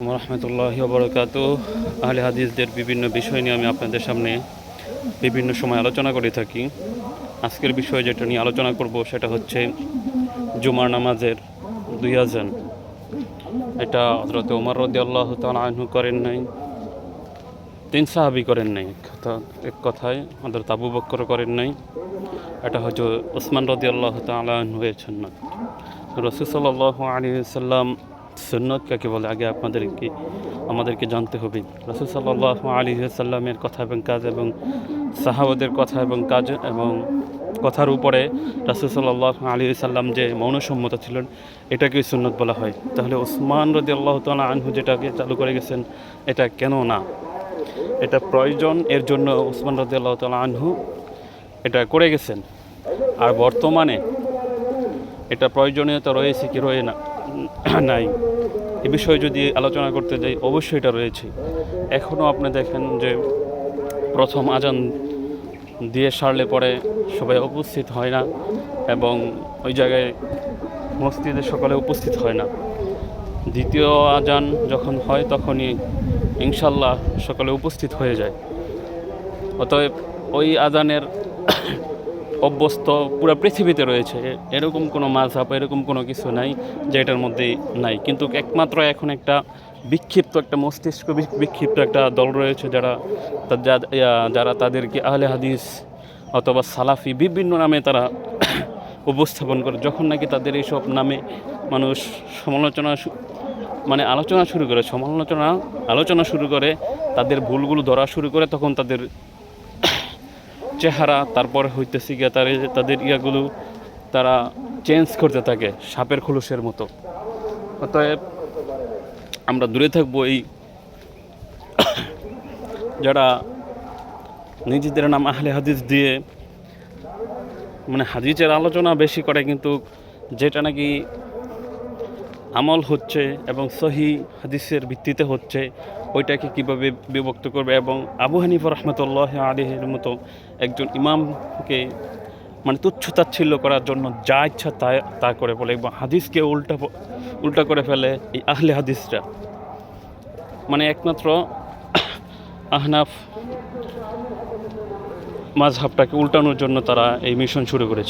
রহমতুল্লাহ বরকাত আহলে হাদিসদের বিভিন্ন বিষয় নিয়ে আমি আপনাদের সামনে বিভিন্ন সময় আলোচনা করে থাকি। আজকের বিষয় যেটা নিয়ে আলোচনা করব সেটা হচ্ছে জুমার নামাজের দুই আজান। এটা হজরত ওমর রদি আল্লাহ আনহু করেন নাই, তিন সাহাবি করেন নাই এক কথায় হজরত আবু বক্কর করেন নাই। এটা হচ্ছে ওসমান রদি আল্লাহ তালন হয়েছেন না রসুল সাল্লাহ আলী সাল্লাম সুন্নত কাকে বলে? আগে আপনাদেরকে, আমাদেরকে জানতে হবে। রসুল সাল্লাহ আলী সাল্লামের কথা এবং কাজ এবং সাহাবাদের কথা এবং কাজ এবং কথার উপরে রাসুল সাল্লাহ আলী সাল্লাম যে মৌনসম্মত ছিলেন, এটাকেই সুন্নত বলা হয়। তাহলে ওসমান রদি আল্লাহ তালা আনহু যেটাকে চালু করে গেছেন, এটা কেন না? এটা প্রয়োজন, এর জন্য ওসমান রদি আল্লাহ তালা আনহু এটা করে গেছেন। আর বর্তমানে এটা প্রয়োজনীয়তা রয়েছে কি রয়ে না? নাই। এ বিষয়ে যদি আলোচনা করতে যাই, অবশ্যই এটা রয়েছে। এখনও আপনি দেখেন যে প্রথম আজান দিয়ে সারলে পরে সবাই উপস্থিত হয় না এবং ওই জায়গায় মসজিদে সকালে উপস্থিত হয় না। দ্বিতীয় আজান যখন হয়, তখনই ইনশাল্লাহ সকালে উপস্থিত হয়ে যায়। অতএব ওই আজানের অভ্যস্ত পুরো পৃথিবীতে রয়েছে। এরকম কোনো মাঝহাব এরকম কোনো কিছু নাই যে এটার মধ্যে নাই। কিন্তু একমাত্র এখন একটা বিক্ষিপ্ত একটা মস্তিষ্ক বিক্ষিপ্ত একটা দল রয়েছে যারা যারা তাদেরকে আহলে হাদিস অথবা সালাফি বিভিন্ন নামে তারা উপস্থাপন করে। যখন নাকি তাদের এইসব নামে মানুষ সমালোচনা মানে আলোচনা শুরু করে, সমালোচনা, আলোচনা শুরু করে, তাদের ভুলগুলো ধরা শুরু করে, তখন তাদের চেহারা, তারপরে হইতেছে গিয়া তার, তাদের ইয়াগুলো তারা চেঞ্জ করতে থাকে সাপের খোলসের মতো। অতএব আমরা দূরে থাকব এই যারা নিজেদের নাম আহলে হাদিস দিয়ে মানে হাদিসের আলোচনা বেশি করে, কিন্তু যেটা নাকি আমল হচ্ছে এবং সহি হাদিসের ভিত্তিতে হচ্ছে, ওইটাকে কীভাবে বিভক্ত করবে এবং আবু হানিফ রহমতুল্লাহ আলিহের মতো একজন ইমামকে মানে তুচ্ছ তাচ্ছিল্য করার জন্য যা ইচ্ছা তা তা করে বলে এবং হাদিসকে উল্টা উল্টা করে ফেলে এই আহলে হাদিসরা। মানে একমাত্র আহনাফ মাঝহাবটাকে উল্টানোর জন্য তারা এই মিশন শুরু করেছে।